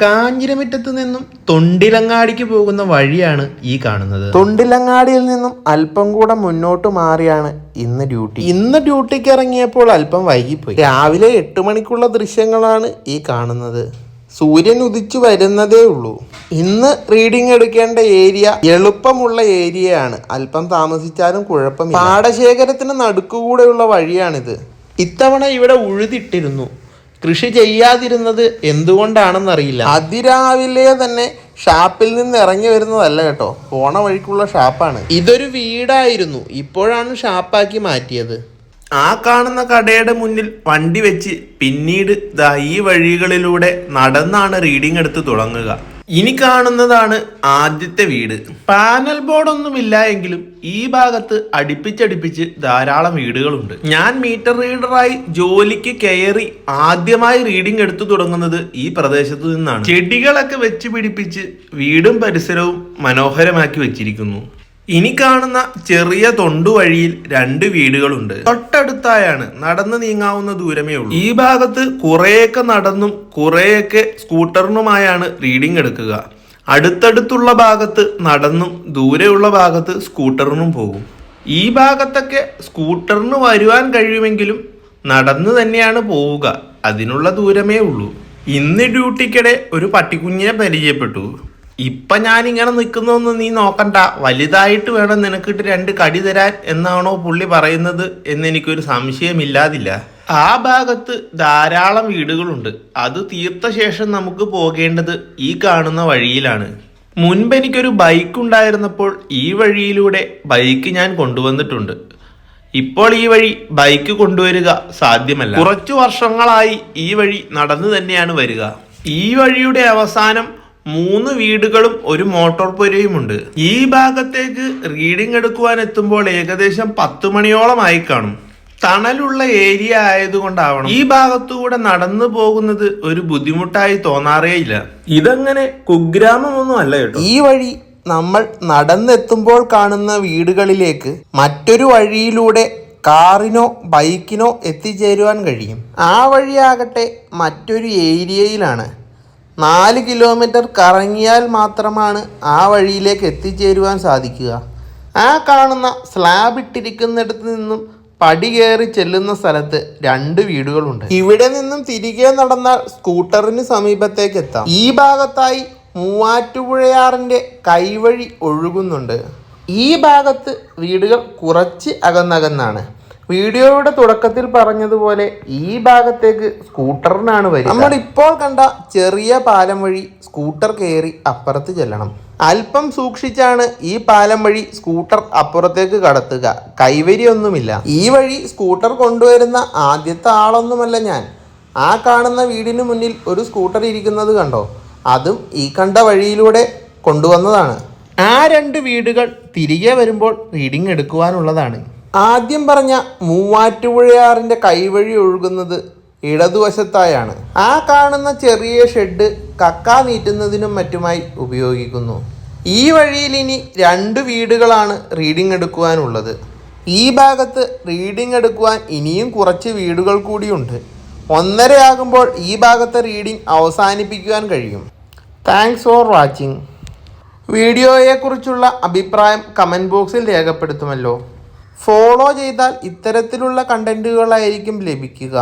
കാഞ്ഞിരമിറ്റത്ത് നിന്നും തൊണ്ടിലങ്ങാടിക്ക് പോകുന്ന വഴിയാണ് ഈ കാണുന്നത്. തൊണ്ടിലങ്ങാടിയിൽ നിന്നും അല്പം കൂടെ മുന്നോട്ട് മാറിയാണ് ഇന്ന് ഡ്യൂട്ടി. ഇന്ന് ഡ്യൂട്ടിക്ക് ഇറങ്ങിയപ്പോൾ അല്പം വൈകിപ്പോയി. രാവിലെ എട്ട് മണിക്കുള്ള ദൃശ്യങ്ങളാണ് ഈ കാണുന്നത്. സൂര്യൻ ഉദിച്ചു വരുന്നതേ ഉള്ളൂ. ഇന്ന് റീഡിംഗ് എടുക്കേണ്ട ഏരിയ എളുപ്പമുള്ള ഏരിയയാണ്. അല്പം താമസിച്ചാലും കുഴപ്പമില്ല. പാടശേഖരത്തിന് നടുക്കുകൂടെയുള്ള വഴിയാണിത്. ഇത്തവണ ഇവിടെ ഉഴുതിട്ടിരുന്നു. കൃഷി ചെയ്യാതിരുന്നത് എന്തുകൊണ്ടാണെന്നറിയില്ല. അതിരാവിലെ തന്നെ ഷാപ്പിൽ നിന്ന് ഇറങ്ങി വരുന്നതല്ല കേട്ടോ. പോണ വഴിക്കുള്ള ഷാപ്പാണ്. ഇതൊരു വീടായിരുന്നു. ഇപ്പോഴാണ് ഷാപ്പാക്കി മാറ്റിയത്. ആ കാണുന്ന കടയുടെ മുന്നിൽ വണ്ടി വെച്ച് പിന്നീട് ദാ ഈ വഴികളിലൂടെ നടന്നാണ് റീഡിംഗ് എടുത്ത് തുടങ്ങുക. ഇനി കാണുന്നതാണ് ആദ്യത്തെ വീട്. പാനൽ ബോർഡൊന്നുമില്ല എങ്കിലും ഈ ഭാഗത്ത് അടുപ്പിച്ചടുപ്പിച്ച് ധാരാളം വീടുകളുണ്ട്. ഞാൻ മീറ്റർ റീഡറായി ജോലിക്ക് കയറി ആദ്യമായി റീഡിംഗ് എടുത്തു തുടങ്ങുന്നത് ഈ പ്രദേശത്തു നിന്നാണ്. ചെടികളൊക്കെ വെച്ച് പിടിപ്പിച്ച് വീടും പരിസരവും മനോഹരമാക്കി വെച്ചിരിക്കുന്നു. ഇനി കാണുന്ന ചെറിയ തൊണ്ടുവഴിയിൽ രണ്ട് വീടുകളുണ്ട്. തൊട്ടടുത്തായാണ് നടന്നു നീങ്ങാവുന്ന ദൂരമേ ഉള്ളൂ. ഈ ഭാഗത്ത് കുറേയൊക്കെ നടന്നും കുറേയൊക്കെ സ്കൂട്ടറിനുമായാണ് റീഡിംഗ് എടുക്കുക. അടുത്തടുത്തുള്ള ഭാഗത്ത് നടന്നും ദൂരെയുള്ള ഭാഗത്ത് സ്കൂട്ടറിനും പോകും. ഈ ഭാഗത്തൊക്കെ സ്കൂട്ടറിന് വരുവാൻ കഴിയുമെങ്കിലും നടന്നു തന്നെയാണ് പോവുക. അതിനുള്ള ദൂരമേ ഉള്ളൂ. ഇന്ന് ഡ്യൂട്ടിക്കിടെ ഒരു പട്ടിക്കുഞ്ഞിനെ പരിചയപ്പെട്ടു. ഇപ്പൊ ഞാൻ ഇങ്ങനെ നിൽക്കുന്നൊന്നും നീ നോക്കണ്ട. വലുതായിട്ട് വേണം നിനക്കിട്ട് രണ്ട് കടി തരാൻ എന്നാണോ പുള്ളി പറയുന്നത് എന്ന് എനിക്കൊരു സംശയമില്ലാതില്ല. ആ ഭാഗത്ത് ധാരാളം വീടുകളുണ്ട്. അത് തീർത്ത ശേഷം നമുക്ക് പോകേണ്ടത് ഈ കാണുന്ന വഴിയിലാണ്. മുൻപ് എനിക്കൊരു ബൈക്ക് ഉണ്ടായിരുന്നപ്പോൾ ഈ വഴിയിലൂടെ ബൈക്ക് ഞാൻ കൊണ്ടുവന്നിട്ടുണ്ട്. ഇപ്പോൾ ഈ വഴി ബൈക്ക് കൊണ്ടുവരിക സാധ്യമല്ല. കുറച്ചു വർഷങ്ങളായി ഈ വഴി നടന്നു തന്നെയാണ് വരിക. ഈ വഴിയുടെ അവസാനം മൂന്ന് വീടുകളും ഒരു മോട്ടോർ പുരയുമുണ്ട്. ഈ ഭാഗത്തേക്ക് റീഡിംഗ് എടുക്കുവാൻ എത്തുമ്പോൾ ഏകദേശം പത്ത് മണിയോളമായി കാണും. തണലുള്ള ഏരിയ ആയതുകൊണ്ടാവണം. ഈ ഭാഗത്തുകൂടെ നടന്നു പോകുന്നത് ഒരു ബുദ്ധിമുട്ടായി തോന്നാറേയില്ല. ഇതങ്ങനെ കുഗ്രാമമൊന്നും അല്ല കേട്ടോ. ഈ വഴി നമ്മൾ നടന്നെത്തുമ്പോൾ കാണുന്ന വീടുകളിലേക്ക് മറ്റൊരു വഴിയിലൂടെ കാറിനോ ബൈക്കിനോ എത്തിച്ചേരുവാൻ കഴിയും. ആ വഴിയാകട്ടെ മറ്റൊരു ഏരിയയിലാണ്. നാല് കിലോമീറ്റർ കറങ്ങിയാൽ മാത്രമാണ് ആ വഴിയിലേക്ക് എത്തിച്ചേരുവാൻ സാധിക്കുക. ആ കാണുന്ന സ്ലാബ് ഇട്ടിരിക്കുന്നിടത്ത് നിന്നും പടി കയറി ചെല്ലുന്ന സ്ഥലത്ത് രണ്ട് വീടുകളുണ്ട്. ഇവിടെ നിന്നും തിരികെ നടന്നാൽ സ്കൂട്ടറിന് സമീപത്തേക്ക് എത്താം. ഈ ഭാഗത്തായി മൂവാറ്റുപുഴയാറിന്റെ കൈവഴി ഒഴുകുന്നുണ്ട്. ഈ ഭാഗത്ത് വീടുകൾ കുറച്ച് അകന്നകന്നാണ്. വീഡിയോയുടെ തുടക്കത്തിൽ പറഞ്ഞതുപോലെ ഈ ഭാഗത്തേക്ക് സ്കൂട്ടറിനാണ് വരിക. നമ്മൾ ഇപ്പോൾ കണ്ട ചെറിയ പാലം വഴി സ്കൂട്ടർ കയറി അപ്പുറത്ത് ചെല്ലണം. അല്പം സൂക്ഷിച്ചാണ് ഈ പാലം വഴി സ്കൂട്ടർ അപ്പുറത്തേക്ക് കടത്തുക. കൈവരിയൊന്നുമില്ല. ഈ വഴി സ്കൂട്ടർ കൊണ്ടുവരുന്ന ആദ്യത്തെ ആളൊന്നുമല്ല ഞാൻ. ആ കാണുന്ന വീടിന് മുന്നിൽ ഒരു സ്കൂട്ടർ ഇരിക്കുന്നത് കണ്ടോ? അതും ഈ കണ്ട വഴിയിലൂടെ കൊണ്ടുവന്നതാണ്. ആ രണ്ട് വീടുകൾ തിരികെ വരുമ്പോൾ റീഡിംഗ് എടുക്കുവാനുള്ളതാണ്. ആദ്യം പറഞ്ഞ മൂവാറ്റുപുഴയാറിന്റെ കൈവഴി ഒഴുകുന്നത് ഇടതുവശത്തായാണ്. ആ കാണുന്ന ചെറിയ ഷെഡ് കക്ക നീറ്റുന്നതിനും മറ്റുമായി ഉപയോഗിക്കുന്നു. ഈ വഴിയിൽ ഇനി രണ്ട് വീടുകളാണ് റീഡിംഗ് എടുക്കുവാനുള്ളത്. ഈ ഭാഗത്ത് റീഡിംഗ് എടുക്കുവാൻ ഇനിയും കുറച്ച് വീടുകൾ കൂടിയുണ്ട് ഒന്നരയാകുമ്പോൾ ഈ ഭാഗത്തെ റീഡിംഗ് അവസാനിപ്പിക്കുവാൻ കഴിയും. താങ്ക്സ് ഫോർ വാച്ചിങ് വീഡിയോയെക്കുറിച്ചുള്ള അഭിപ്രായം കമന്റ് ബോക്സിൽ രേഖപ്പെടുത്തുമല്ലോ. ഫോളോ ചെയ്താൽ ഇത്തരത്തിലുള്ള കണ്ടന്റുകളായിരിക്കും ലഭിക്കുക.